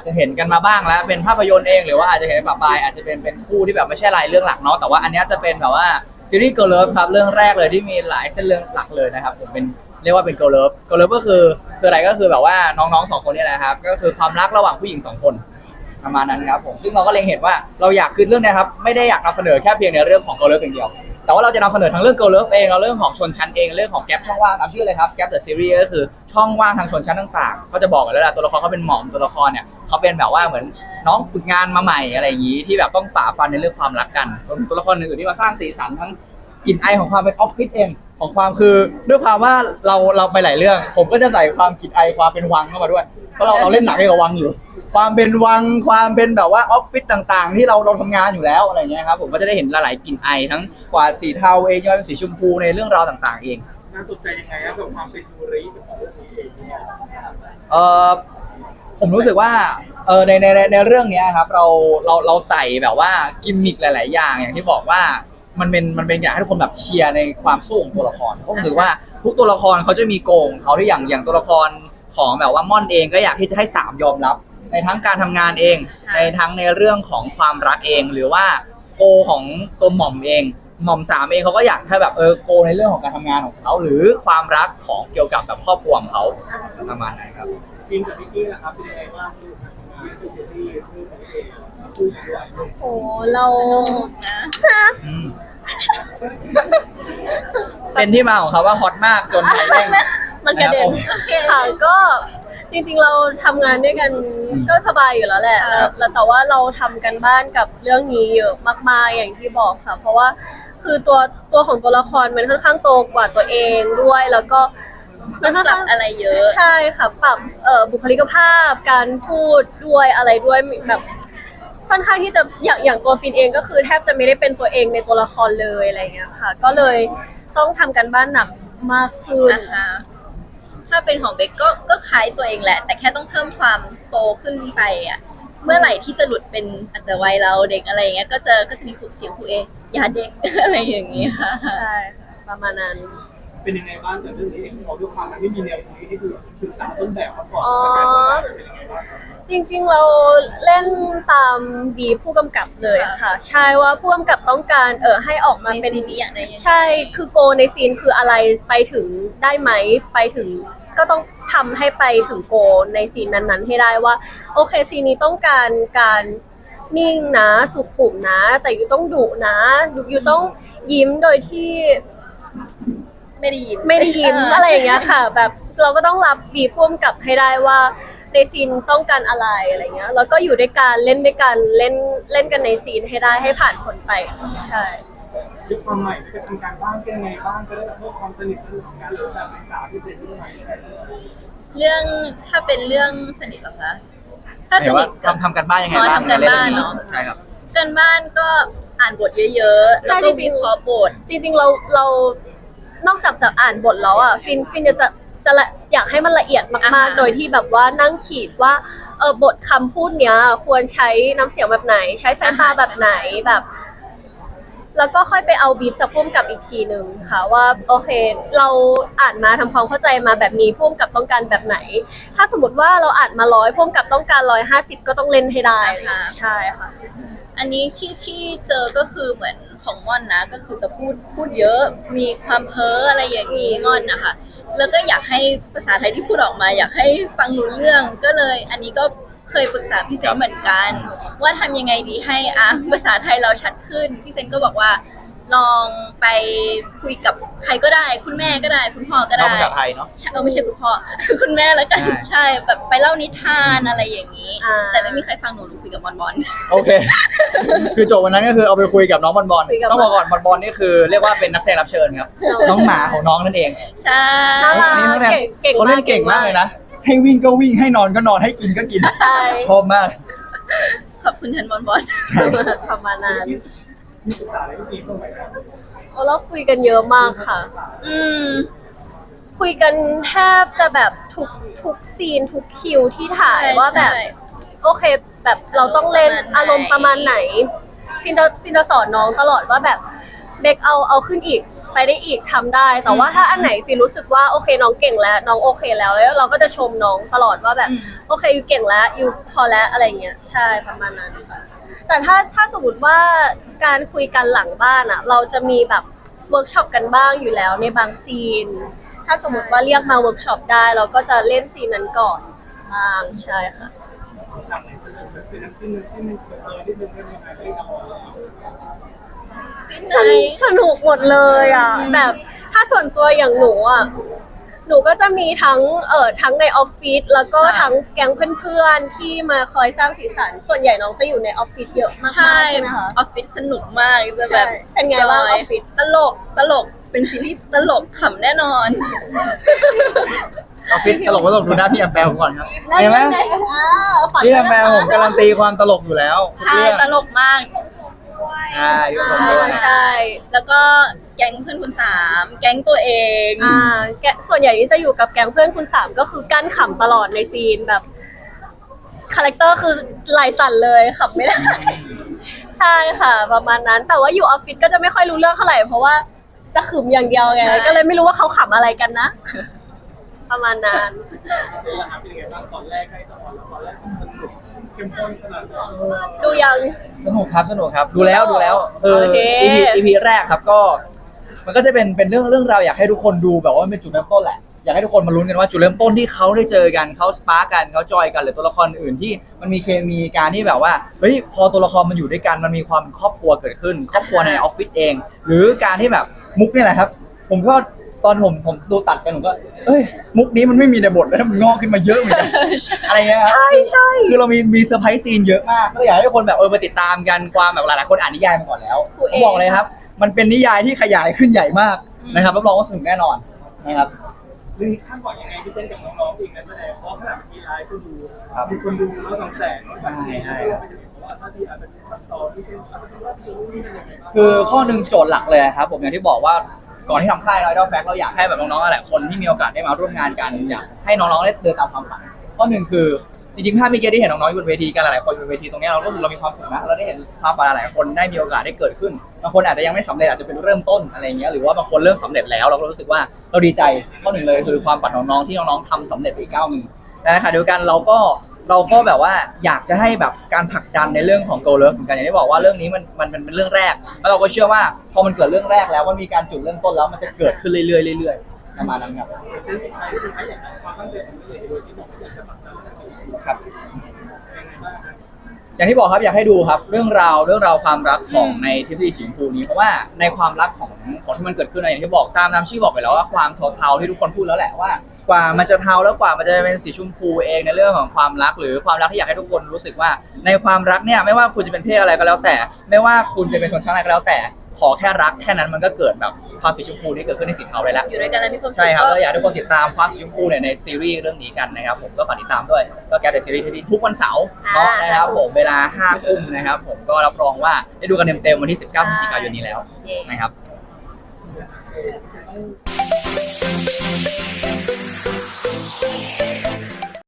อาจจะเห็นกันมาบ้างแล้ว เป็นภาพยนตร์เองหรือว่าอาจจะเห็นแบบปลายอาจจะเป็นเป็นคู่ที่แบบไม่ใช่รายเรื่องหลักเนาะแต่ว่าอันเนี้ยจะเป็นแบบว่าซีรีส์ Girl Love ครับเรื่องแรกเลยที่มีหลายเส้นเรื่องหลักเลยนะครับผมเป็นเรียกว่าเป็น Girl Love Girl Love ก็คือคืออะไรก็คือแบบว่าน้องๆสองคนนี่แหละครับก็คือความรักระหว่างผู้หญิงสองคนประมาณนั้นครับผมซึ่งเราก็เล็งเห็นว่าเราอยากคือเรื่องเนี้ยครับไม่ได้อยากนำเสนอแค่เพียงในเรื่องของ Girl Love อย่างเดียว แต่ว่าเราจะนำเสนอทั้งเรื่อง Girl Love เองเราเรื่องของชนชั้นเองเรื่องของแก๊ปช่องว่างตามชื่อเลยครับแก๊ปเดอะซีรีส์ก็คือช่องว่างทางชนชั้นต่างๆ ก็จะบอกกันแล้วล่ะตัวละครเขาเป็นหมอมตัวละครเนี่ยเขาเป็นแบบว่าเหมือนน้องฝึกงานมาใหม่อะไรอย่างนี้ที่แบบต้องฝ่าฟันในเรื่องความรักกันรวมถึงตัวละครอื่นๆที่มาสร้างสีสันทั้งกลิ่นไอของความเป็นออฟฟิศเอง ของความคือด้วยความว่าเราเราไปหลายเรื่อง ผมก็จะใส่ความกลิ่นไอความเป็นวังเข้ามาด้วยเพราะเราเราเล่นหนังเกี่ยวกับวังอยู่ ความเป็นวังความเป็นแบบว่าออฟฟิศต่างๆ ที่เราเราทำงานอยู่แล้วอะไรเงี้ยครับผมก็จะได้เห็นหลายๆกลิ่นไอทั้งกวาดสีเทาเองย้อยเป็นสีชมพูในเรื่องราวต่าง ๆ เอง น่าสนใจยังไงครับกับความเป็นยูริของเรื่องนี้เองเนี่ยเออผมรู้สึกว่าเออในในในในเรื่องเนี้ยครับเราเราเราใส่แบบว่ากิมมิคหลาย ๆ อย่างอย่างที่บอกว่า มันเป็นมันเป็นอยากให้ทุกคนแบบเชียร์ในความสู้ของตัวละครเพราะผมถือว่าทุกตัวละครเขาจะมีโกงเขาที่อย่างอย่างตัวละครของแบบว่าม่อนเองก็อยากที่จะให้สามยอมรับ ในทั้งการทำงานเอง ในทั้งในเรื่องของความรักเอง หรือว่าโกของตัวหม่อมเอง หม่อมสามเองเขาก็อยากให้แบบเออโกในเรื่องของการทำงานของเขาหรือความรักของเกี่ยวกับแบบครอบครัวของเขาประมาณนั้นครับ จริงกับพี่กี้นะครับเป็นยังไงบ้างที่ทำงานที่ซีรีส์เรื่องของเองคู่ด้วย โอ้เราอืม เป็นที่มาของเขาว่าฮอตมากจนไทยเด้งมันกระเด็นนะครับผมโอเคค่ะก็จริงๆเราทำงานด้วยกันอืมก็สบายอยู่แล้วแหละครับแล้วแต่ว่าเราทำกันบ้านกับเรื่องนี้เยอะมากๆอย่างที่บอกค่ะ เพราะว่าคือตัวตัวของตัวละครมันค่อนข้างโตกว่าตัวเองด้วย แล้วก็มันค่อนข้างปรับอะไรเยอะ ใช่ค่ะ ปรับเอ่อบุคลิกภาพ การพูดด้วยอะไรด้วยแบบ ค่อนข้างที่จะอย่างอย่างตัวฟินเองก็คือแทบจะไม่ได้เป็นตัวเองในตัวละครเลยอะไรอย่างเงี้ยค่ะ ก็เลยต้องทำกันบ้านหนักมากขึ้น นะคะถ้าเป็นของเบกก็ก็คล้ายตัวเองแหละ แต่แค่ต้องเพิ่มความโตขึ้นไปอะ เมื่อไหร่ที่จะหลุดเป็นอาจจะวัยเราเด็กอะไรอย่างเงี้ยก็จะก็จะมีเสียงครูเออย่าเด็ก อะไรอย่างงี้ค่ะ ใช่ค่ะประมาณนั้น เป็นยังไงบ้างกับเรื่องนี้เองเขาด้วยความมันไม่มีแนวคิดที่คือศึกษาต้นแบบมาก่อนอ๋อแต่การทำงานเป็นยังไงบ้างครับ จริงๆเราเล่นตามบีผู้กำกับเลยค่ะ ใช่ว่าผู้กำกับต้องการเออให้ออกมาในเป็นซีรีส์อย่างใดอย่างหนึ่งใช่คือโกในซีนคืออะไรไปถึงได้ไหมไปถึงก็ต้องทำให้ไปถึงโกในซีนนั้นๆ ให้ได้ว่า โอเคซีนนี้ต้องการการนิ่งนะสุขุมนะ แต่อยู่ต้องดุนะอยู่อยู่ต้องยิ้มโดยที่ ไม่ได้ยิน ไม่ได้ยิ้มอะไรอย่างเงี้ยค่ะ แบบเราก็ต้องรับบีพ่วมกับให้ได้ว่า ในซีนต้องการอะไรอะไรเงี้ยแล้วก็อยู่ด้วยกันเล่นด้วยกันเล่นเล่นกันในซีนให้ได้ให้ผ่านผลไปค่ะใช่ ยุคความใหม่จะทำการบ้านเป็นยังไงบ้างก็ได้เพิ่มความสนิทสนมกันหรือแบบศึกษาที่เป็นเรื่องใหม่อะไรอย่างเงี้ยเรื่องถ้าเป็นเรื่องสนิทเหรอคะถ้าสเห็นว่านิทกับ ทำทำกันบ้านยังไงอ๋อบ้างทำกันบ้านเนอะ ใช่ครับ กันบ้านก็อ่านบทเยอะๆใช่แล้วก็จริวิงๆ เคราะห์บท จริงๆเราเรานอกจากจะอ่านบทแล้วอะฟินฟินจะจะ ละอยากให้มันละเอียดอ่ามากฮะๆโดยที่แบบว่านั่งขีดว่าเออบทคำพูดเนี้ย ควรใช้น้ำเสียงแบบไหน ใช้สายตาแบบไหนแบบ แล้วก็ค่อยไปเอาบีบจากพุ่มกับอีกทีหนึ่งค่ะ ว่าโอเค เราอ่านมาทำความเข้าใจมาแบบนี้พุ่มกับต้องการแบบไหน ถ้าสมมติว่าเราอ่านมาร้อยพุ่มกับต้องการร้อยห้าสิบก็ต้องเล่นให้ได้อ่าฮะใช่ค่ะ อันนี้ที่ที่เจอก็คือเหมือนของม่อนนะ ก็คือจะพูดพูดเยอะ มีความเพ้ออะไรอย่างนี้ม่อนนะคะ แล้วก็อยากให้ภาษาไทยที่พูดออกมา อยากให้ฟังรู้เรื่องก็เลย อันนี้ก็เคยปรึกษาพี่เซนเหมือนกัน ว่าทำยังไงดีให้อะภาษาไทยเราชัดขึ้นพี่เซนก็บอกว่า ลองไปคุยกับใครก็ได้ คุณแม่ก็ได้ คุณพ่อก็น้องได้ ภาษาไทยเนาะ ใช่เออไม่ใช่คุณพ่อ คุณแม่แล้วกันใช่ใช่แบบไปเล่านิทานอะไรอย่างนี้ อ่า แต่ไม่มีใครฟังหนูหนูคุยกับบอลบอล โอเค คือโจทย์วันนั้นก็คือเอาไปคุยกับน้องบอลบอลคุยกับ ต้องบอกก่อนบอลบอลนี่คือเรียกว่าเป็นนักแสดงรับเชิญครับ น้องหมาของน้องนั่นเองใช่น่ารัก อันนี้เขาเนี่ยเก่งเขาเล่นเก่งมากเลยนะ ให้วิ่งก็วิ่ง ให้นอนก็นอน ให้กินก็กิน ใช่ ชอบมาก ขอบคุณแทนบอลบอลใช่ประมาณนั้น มีศึกษาอะไรที่ดีเพิ่มไหมครับโอ้เราคุยกันเยอะมากค่ะ อืม คุยกันแทบจะแบบทุกทุกซีนทุกคิวที่ถ่ายว่าแบบใช่โอเค แบบเราต้องเล่นอาอารรมมณ์ณ์ปประระมามาณณไหไหนนฟินจะฟินจะสอนน้องตลอดว่าแบบเบกเอาเอาขึ้นอีก ไปได้อีกทำได้ แต่ว่าถ้าอันไหนฟีรู้สึกว่าโอเคน้องเก่งแล้ว น้องโอเคแล้วแล้วเราก็จะชมน้องตลอดว่าแบบอืมโอเคอยู่เก่งแล้วอยู่พอแล้วอะไรเงี้ยใช่ประมาณนั้นค่ะแต่ถ้าถ้าสมมติว่าการคุยกันหลังบ้านอะเราจะมีแบบเวิร์กช็อปกันบ้างอยู่แล้วในบางซีน ถ้าสมมติว่าเรียกมาเวิร์กช็อปได้ เราก็จะเล่นซีนนั้นก่อนบ้างใช่ค่ะ ฉากไหนเป็นแบบเป็นน้ำจิ้มน้ำจิ้มเออที่เป็นเป็นยังไงที่เราสนุกสนุกหมดเลยอะแบบถ้าส่วนตัวอย่างหนูอะหนูก็จะมีทั้งเอ่อทั้งในออฟฟิศแล้วก็ค่ะทั้งแก๊งเพื่อนๆที่มาคอยสร้างสีสัน ส่วนใหญ่น้องจะอยู่ในออฟฟิศเยอะมากๆใช่ใช่ไหมคะออฟฟิศสนุกมากจะแบบใช่เป็นไงบ้างจอยอฟฟิศตลกตลกเป็นซีรีส์ตลกขำแน่นอนออฟฟิศตลกก็ตลกดูหน้าพี่แอมแปลผมก่อนครับเห็นไหมอ่าฝากพี่ด้แอวยมแปลนะคะผมการันตีความตลกอยู่แล้วทุกใช่เรื่องตลกมาก ใช่ยกผมด้วย ใช่ แล้วก็แก๊งเพื่อนคุณสามแก๊งตัวเองอ่าแกส่วนใหญ่ที่จะอยู่กับแก๊งเพื่อนคุณสามก็คือกั้นขำตลอดในซีนแบบคาแรคเตอร์คือลายสั่นเลยขับไม่ได้ ใช่ค่ะ ประมาณนั้น แต่ว่าอยู่ออฟฟิศก็จะไม่ค่อยรู้เรื่องเท่าไหร่เพราะว่าจะขึมอย่างเดียวไงใช่ก็เลยไม่รู้ว่าเขาขำอะไรกันนะ ประมาณนั้น เป็นยังไงเป็นยังไงบ้างตอนแรกให้ตอนตอนแรกสนุก เข้มข้นขนาดไหนดูยัง สนุกครับสนุกครับ ดูแล้วดูแล้วคือโอเค EP EP แรกครับก็ มันก็จะเป็นเป็นเรื่องเรื่องราวอยากให้ทุกคนดูแบบว่ามันเป็นจุดเริ่มต้นแหละอยากให้ทุกคนมาลุ้นกันว่าจุดเริ่มต้นที่เขาได้เจอกันเขาสปาร์กกันเขาจอยกันหรือตัวละครอื่นที่มันมีเคมีการที่แบบว่าเฮ้ยพอตัวละครมันอยู่ด้วยกันมันมีความเป็นครอบครัวเกิดขึ้น ครอบครัวในออฟฟิศเอง หรือการที่แบบมุกนี่แหละครับ ผมก็ ตอนผมผมดูตัดกันผมก็ เอ้ยมุกนี้มันไม่มีในบทแล้วมันงอกขึ้นมาเยอะเหมือนกันอะไรเงี้ยครับใช่ใช่คือเรามีมีเซอร์ไพรส์ซีนเยอะมากก็เลยอยากให้ทุกคนแบบเออมาติดตามกันความแบบหลายๆคนอ่านนิยายมาก่อนแล้วครูเอผมบอกเลยครับ มันเป็นนิยายที่ขยายขึ้นใหญ่มากอืมนะครับรับรองว่าสนุกแน่นอนนะครับเรื่องนี้คาดหวังยังไงพี่เต้นกับน้องๆเองนะแสดงเพราะขนาดมีไลฟ์ก็ดูครับมีคนดูแล้วสองแสนใช่ใช่เพราะว่าถ้าที่อาจจะมีขั้นตอนที่เป็นอาจจะเป็นว่าดูนี่เป็นยังไงบ้างคือข้อหนึ่งโจทย์หลักเลยครับ ผมอย่างที่บอกว่า ก่อนที่ทำค่ายน้อยดอแฟกเราอยากให้แบบน้องๆหลายคนที่มีโอกาสได้มาร่วมงานกันอยากให้น้องๆได้เดินตามความฝันข้อหนึ่งคือจริงๆภาพเมื่อกี้ที่เห็นน้องๆอยู่บนเวทีกันหลายๆคนอยู่บนเวทีตรงนี้เรารู้สึกเรามีความสุขนะเราได้เห็นความฝันหลายๆคนได้มีโอกาสได้เกิดขึ้นบางคนอาจจะยังไม่สำเร็จอาจจะเป็นเริ่มต้นอะไรอย่างเงี้ยหรือว่าบางคนเริ่มสำเร็จแล้วเราก็รู้สึกว่าเราดีใจข้อหนึ่งเลยคือความฝันของน้องที่น้องๆทำสำเร็จไปอีกก้าวหนึ่งแต่ในขณะเดียวกันเราก็ เราก็แบบว่าอยากจะให้แบบการผลักดันในเรื่องของ Go Love เหมือนกันอย่างที่บอกว่าเรื่องนี้มันมันมันเป็นเรื่องแรก แล้วเราก็เชื่อว่าพอมันเกิดเรื่องแรกแล้วมันมีการจุดเริ่มต้นแล้วมันจะเกิดขึ้นเรื่อยๆเรื่อยๆประมาณนั้นครับเส้นสุดท้ายที่เป็นใครอยากได้ความตั้งใจของตัวเองโดยที่บอกว่าอยากจะผลักดันให้ตัวเองครับยังไงบ้างครับ อย่างที่บอกครับอยากให้ดูครับ เรื่องราวเรื่องราวความรักของอืมในทฤษฎีสีชมพูนี้เพราะว่าในความรักของของที่มันเกิดขึ้นนะอย่างที่บอกตามตามชื่อบอกไปแล้วว่าความเทาๆที่ทุกคนพูดแล้วแหละว่า กว่ามันจะเทาแล้วกว่ามันจะเป็นสีชมพูเองในเรื่องของความรัก หรือความรักที่อยากให้ทุกคนรู้สึกว่า ในความรักเนี่ยไม่ว่าคุณจะเป็นเพศอะไรก็แล้วแต่ ไม่ว่าคุณจะเป็นชนชั้นอะไรก็แล้วแต่ ขอแค่รักแค่นั้นมันก็เกิดแบบความสีชมพูที่เกิดขึ้นในสีเทาได้แล้วอยู่ด้วยกันแล้วมีความสุขใช่ครับก็แล้วอยากให้ทุกคนติดตามความสีชมพูเนี่ยในซีรีส์เรื่องนี้กันนะครับผมก็ฝากติดตามด้วยก็แกเดอะซีรีส์ที่ทุกวันเสาร์เนาะนะครับผมเวลา5ทุ่มนะครับผมก็รับรองว่าได้ดูกันเต็มๆวันที่ 19พฤศจิกายนนี้แล้วเย้นะครับ